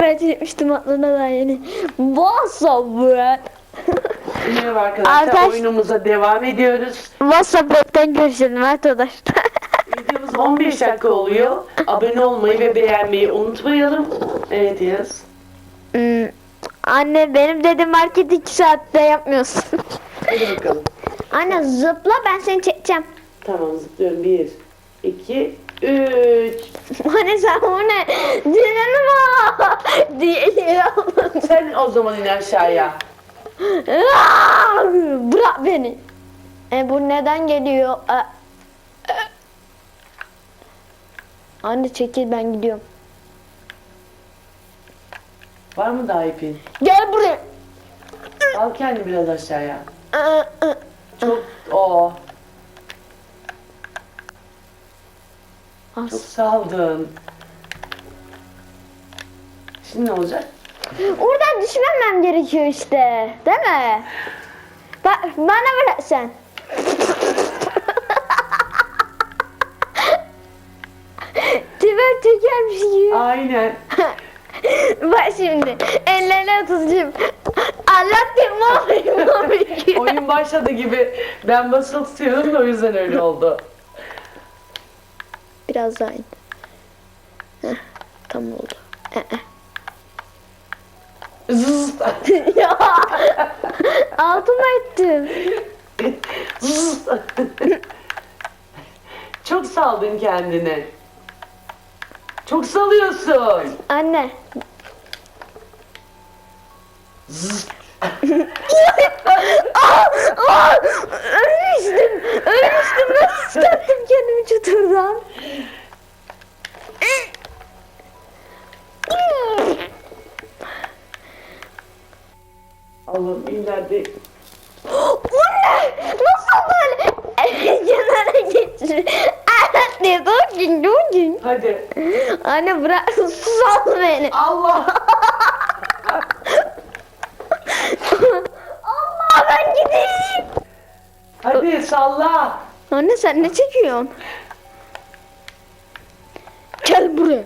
Ben çekmiştim aklına da yeni. WhatsApp be. Merhaba arkadaşlar Arkadaş- oyunumuza devam ediyoruz. WhatsApp'tan görüşelim arkadaşlar. Videomuz 15 dakika oluyor. Abone olmayı ve beğenmeyi unutmayalım. Evet Yaz. Hmm, Anne benim dedim market 2 saatte yapmıyorsun. Hadi bakalım. Anne zıpla ben seni çekeceğim. Tamam zıplıyorum. 1, 2, 3. Anne sen o ne? Dinlenme Sen o zaman in aşağıya. Bırak beni. E bu neden geliyor? E, e. Anne çekil ben gidiyorum. Var mı daha ipin? Gel buraya. Al kendini biraz aşağıya. E, e. Çok o çok saldın. Şimdi ne olacak? Oradan düşmemem gerekiyor işte. Değil mi? Ba bana bırak sen. Tiber tekermiş gibi. Aynen. Bak şimdi. Ellerine tutayım. Anlattım mı? Oyun başladı gibi ben basılı tutuyorum da o yüzden öyle oldu. Biraz daha in. Heh, tam oldu. Eh, Zzz. ya altıma ettim. Zzz. Çok saldın kendini. Çok salıyorsun. Anne. Zzz. Aa, aa, ölmüştüm. Ölmüştüm. Nasıl çıkarttım kendimi çuturdan? Anne bırak sal beni. Allah. Allah ben gideyim. Hadi salla. Anne sen ne çekiyorsun? Gel buraya.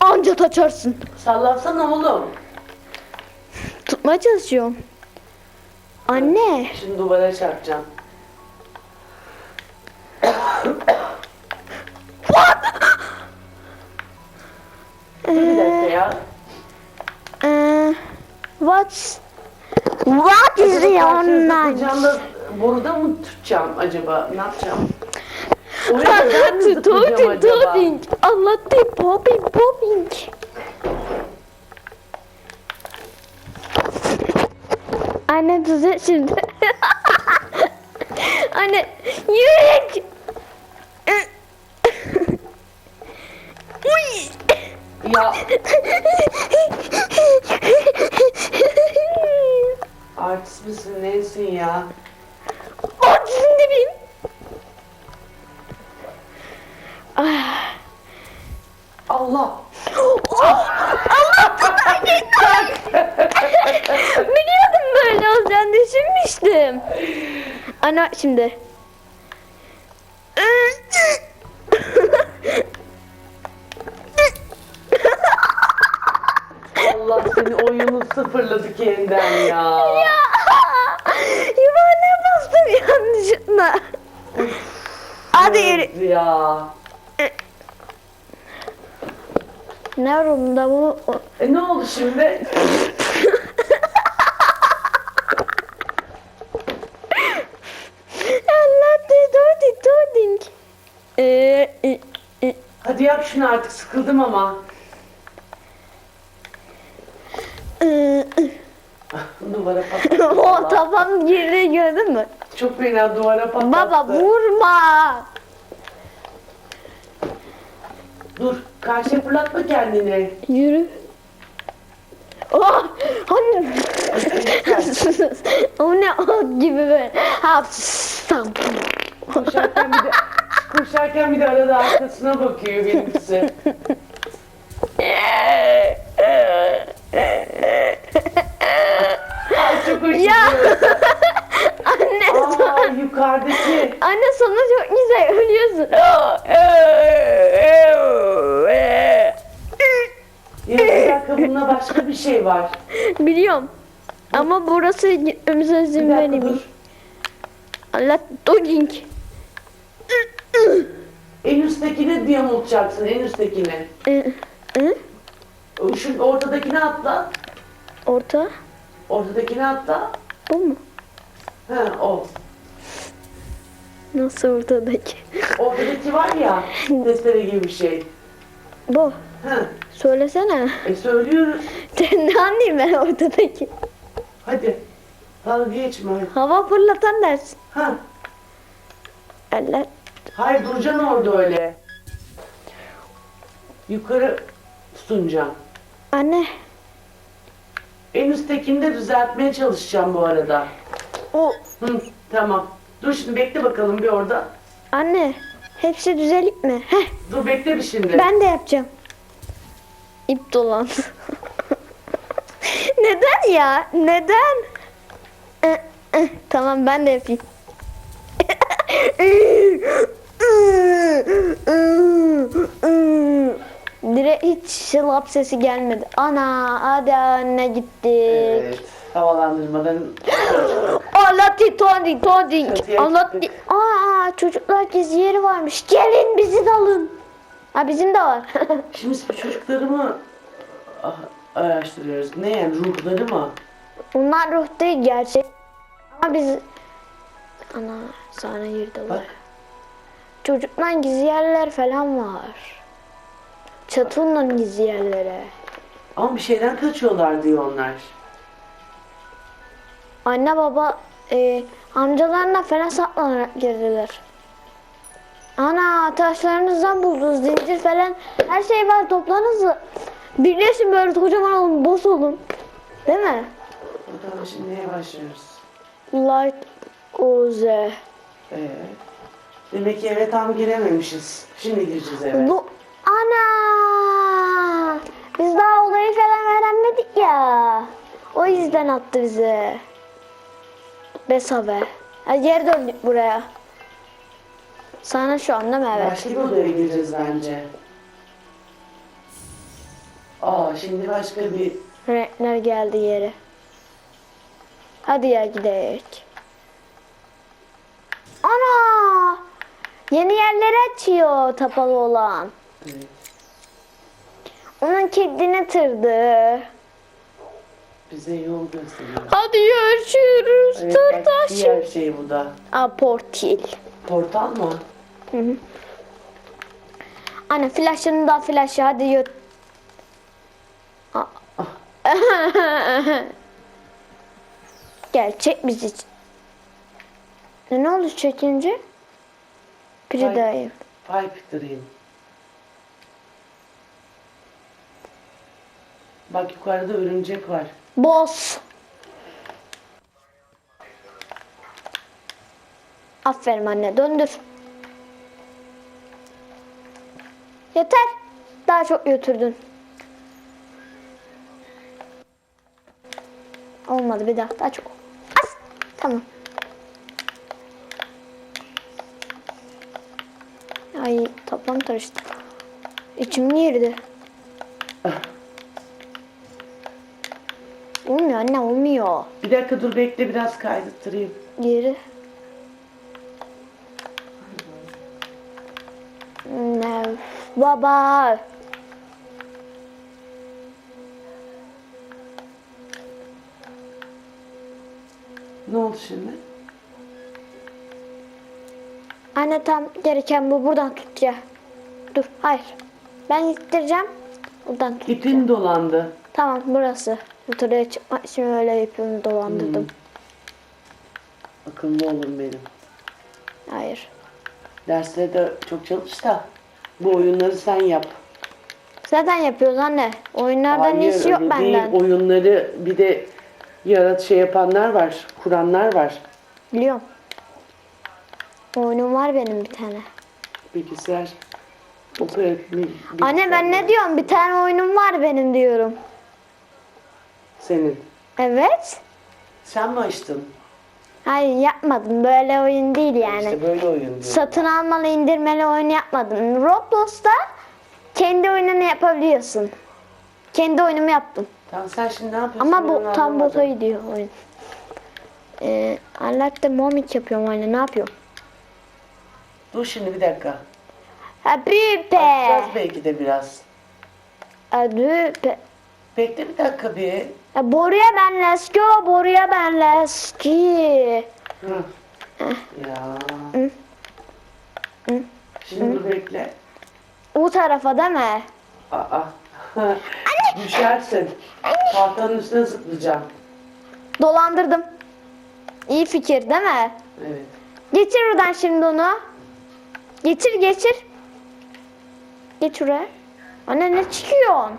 Anca taçarsın. Sallansana oğlum. Tutmaya çalışıyorum. Anne. Şimdi duvara çarpacağım. Dur bir dakika ya. Eee, what? What is the online? takılacağım da boruda mı tutacağım acaba? Ne yapacağım? Oraya kadar mı zıplayacağım Talking, acaba? talking. Anlattı. Popping, popping. Anne düzelt şimdi. Anne yürek. Ya artist misin neysin ya? Bak şimdi bin. Ah. Allah. Allah Biliyordum böyle olacağını düşünmüştüm. Ana şimdi. Allah seni oyunu sıfırladı kendinden ya. ya. Yuvarlığa bastım yanlışlıkla. Hadi yürü. Evet Ya. Ne rumda bu? E ne oldu şimdi? E, e. Hadi yap şunu artık sıkıldım ama. Ee, Duvara patlattı. o vallahi. kafam girdi gördün mü? Çok fena duvara patlattı. Baba vurma. Dur karşıya fırlatma kendini. Yürü. Oh, hani o ne o gibi böyle. Ha. Koşarken bir de, koşarken bir de arada arkasına bakıyor benimkisi. Çok hoşuma Ya. Anne, Aa yukarıdaki. anne sana çok güzel ölüyorsun. Bununla başka bir şey var. Biliyorum. Ama burası gitmemize Bir izin dakika vermiyor. dur. Allah doging. En üsttekini diye unutacaksın. En üsttekini. Hı? Hı? Şu ortadakini atla. Orta. Ortadakini atla. Bu mu? He o. Nasıl ortadaki? Ortadaki var ya. Testere gibi bir şey. Bu. He. Söylesene. E söylüyoruz. ne anlayayım ben ortadaki? Hadi. Dalga geçme. Hava fırlatan dersin. Ha. Allah. Hayır duracaksın orada öyle. Yukarı tutunacaksın. Anne. En üsttekini de düzeltmeye çalışacağım bu arada. O. Hı, tamam. Dur şimdi bekle bakalım bir orada. Anne. Hepsi düzelik mi? Heh. Dur bekle bir şimdi. Ben de yapacağım. İp dolandı. Neden ya? Neden? Eh, eh, tamam ben de yapayım. Direkt hiç şılap sesi gelmedi. Ana hadi anne gittik. Evet. Havalandırmadan Allah ti todi todi. Çatıya Allah çıktık. ti. Aa çocuklar gezi yeri varmış. Gelin bizi de alın. Ha bizim de var. Şimdi biz bu çocukları mı ah, araştırıyoruz? Ne yani ruhları mı? Onlar ruh değil gerçek. Ama biz... Ana sana girdi Bak. var. Çocuklar gizli yerler falan var. Çatının gizli yerlere. Ama bir şeyden kaçıyorlar diyor onlar. Anne baba e, amcalarına falan saklanarak girdiler. Ana taşlarınızdan buldunuz zincir falan. Her şey var toplanız. Birleşin böyle kocaman olun boss olun. Değil mi? Bakalım şimdi neye başlıyoruz? Light Oze. Ee, demek ki eve tam girememişiz. Şimdi gireceğiz eve. Bu ana biz daha olayı falan öğrenmedik ya. O yüzden attı bizi. Besabe. Ha, geri döndük buraya. Sana şu an değil mi? Evet. Başka bir odaya gireceğiz bence. Aa şimdi başka bir Renkler geldi yeri. Hadi ya gidelim. Ana! Yeni yerleri açıyor tapalı olan. Evet. Onun kedini tırdı. bize yol gösteriyor. Hadi görüşürüz. Evet, Tır bak, taşı. diğer şey bu da. Aa portil. Portal mı? Hı hı. Anne flashını da flaşı hadi yut. Aa. Gel çek bizi. Ne, ne oldu çekince? Biri daha. Pipe Dream. Bak yukarıda örümcek var. Boss. Aferin anne döndür. Yeter. Daha çok götürdün. Olmadı bir daha. Daha çok. As. Tamam. Ay toplam karıştı. İçim girdi. Anne olmuyor. Bir dakika dur bekle biraz kaydırtırayım. Geri. Ne? Baba. Ne oldu şimdi? Anne tam gereken bu. Buradan tut ya. Dur. Hayır. Ben ittireceğim. Buradan tut. İpin dolandı. Tamam burası. Yukarıya çıkmak için öyle yapıyorum dolandırdım. Akıllı olun benim. Hayır. Derslere de çok çalış da bu oyunları sen yap. Zaten yapıyoruz anne. Oyunlardan Hayır, iyisi yok benden. Değil. Oyunları bir de yarat şey yapanlar var, kuranlar var. Biliyorum. Oyunum var benim bir tane. Bilgisayar operatif Anne ben ne diyorum? Bir tane oyunum var benim diyorum. Senin. Evet. Sen mi açtın? Hayır yapmadım. Böyle oyun değil yani. İşte böyle oyun diyor. Satın almalı indirmeli oyun yapmadım. Roblox'ta kendi oyununu yapabiliyorsun. kendi oyunumu yaptım. Tamam sen şimdi ne yapıyorsun? Ama bu tam anlamadım. bota gidiyor oyun. Ee, Unlock the moment yapıyorum oyunu. Ne yapıyorum? Dur şimdi bir dakika. Happy Biraz pe. belki de biraz. Adı pe. Bekle bir dakika bir. Ya Boruya ben let's go. Boruya ben let's go. Hı. Ya. Hı. Hı. Şimdi dur bekle. O tarafa değil mi? Aa. Düşersin. Tahtanın üstüne zıplayacağım. Dolandırdım. İyi fikir değil mi? Evet. Geçir buradan şimdi onu. Geçir geçir. Geç oraya. Anne ne çıkıyorsun?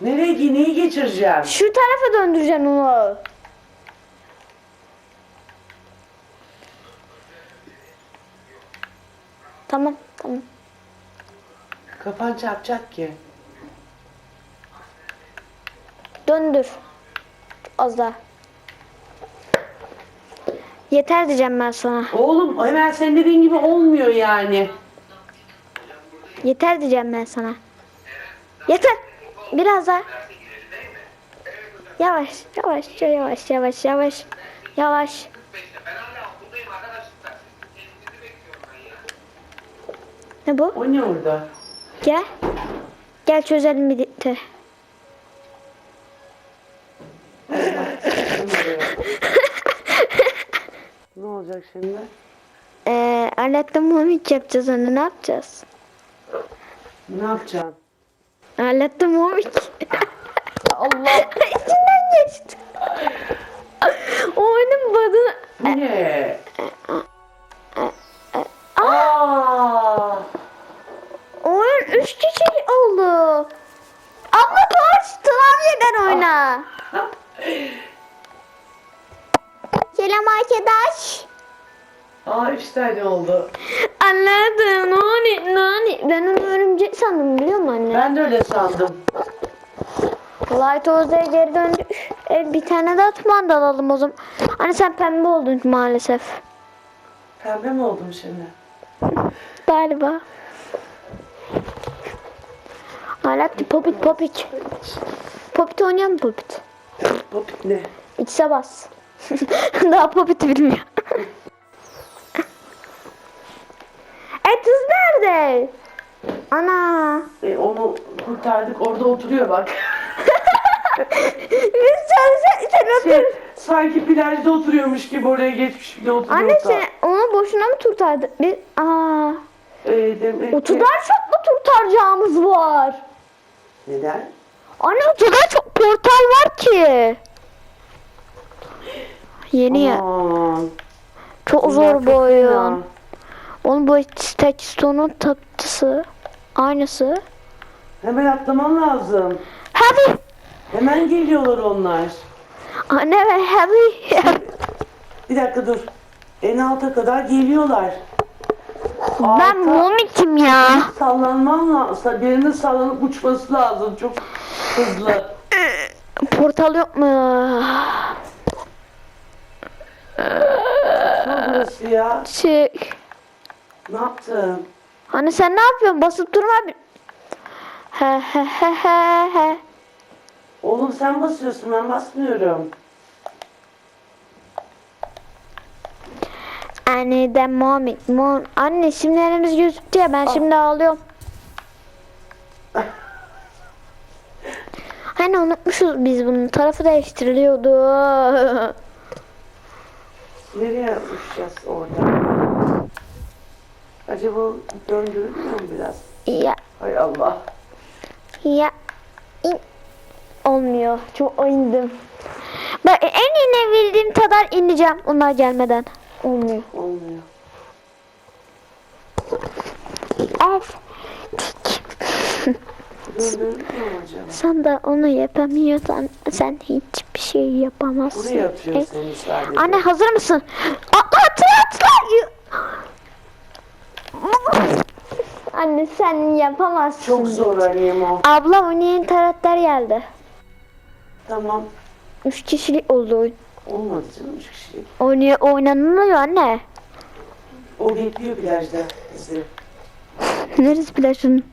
Nereye neyi geçireceğim? Şu tarafa döndüreceksin onu. Tamam tamam. Kafan çarpacak ki. Döndür. Az daha. Yeter diyeceğim ben sana. Oğlum hemen senin dediğin gibi olmuyor yani. Yeter diyeceğim ben sana. Yeter. Biraz daha. Yavaş, yavaş, yavaş, yavaş, yavaş. Yavaş. Ne bu? O ne orada? Gel. Gel çözelim birlikte. ne olacak şimdi? Ee, aletle mumik yapacağız onu ne yapacağız? Ne yapacaksın? Aletle mumik. Allah. İçinden geçti. oyunun badını... Bu ne? Aa! Oyun üç kişi oldu. Abla koş klavyeden oyna. Selam arkadaş. Aa üç tane oldu. Anladım. Nani nani. Ben onu örümcek sandım biliyor musun anne? Ben de öyle sandım. Light Oze'ye geri döndü. E, bir tane daha kumanda alalım o zaman. Anne sen pembe oldun maalesef. Pembe mi oldum şimdi? Galiba. Alat popit popit. Popit oynayan mı popit? Popit ne? X'e bas. Daha popit bilmiyor. Nerede? Ana. E, onu kurtardık orada oturuyor bak. Biz sen, sen otur. Şey, sanki plajda oturuyormuş gibi oraya geçmiş de oturuyor. Anne sen onu boşuna mı turtardık? Biz, aa. E, demek ki... Otudan çok mu turtaracağımız var? Neden? Anne otuda çok portal var ki. Yeni ya. Çok zor bu oyun. Onun bu Textone'un tatlısı. Aynısı. Hemen atlaman lazım. Hadi. Hemen geliyorlar onlar. Anne ve hadi. Bir dakika dur. En alta kadar geliyorlar. ben Alta momikim ya. sallanman lazım. Birinin sallanıp uçması lazım. Çok hızlı. Portal yok mu? Ne burası ya? Şey. Ne yaptın? Anne sen ne yapıyorsun? Basıp durma. He he he he he. Oğlum sen basıyorsun ben basmıyorum. Anne de mommy. Mom. Anne isimlerimiz gözüktü ya ben şimdi ağlıyorum. Hani unutmuşuz biz bunun tarafı değiştiriliyordu. Nereye uçacağız orada? Acaba döndürür mü biraz? ya Hay Allah. ya in. olmuyor. Çok indim. Ben en inebildiğim kadar ineceğim onlar gelmeden. Olmuyor. Olmuyor. F. Döndürür mü acaba? Sen de onu yapamıyorsan sen hiçbir şey yapamazsın. Buraya atıyor E, seni sadece. Anne hazır mısın? Atla atla atla. Anne sen yapamazsın. Çok zor annem o. Abla oynayan karakter geldi. Tamam. Üç kişilik oldu oyun. Olmadı canım üç kişilik. Oynuyor, oynanılıyor anne. O bekliyor plajda bizi. Neresi plajın?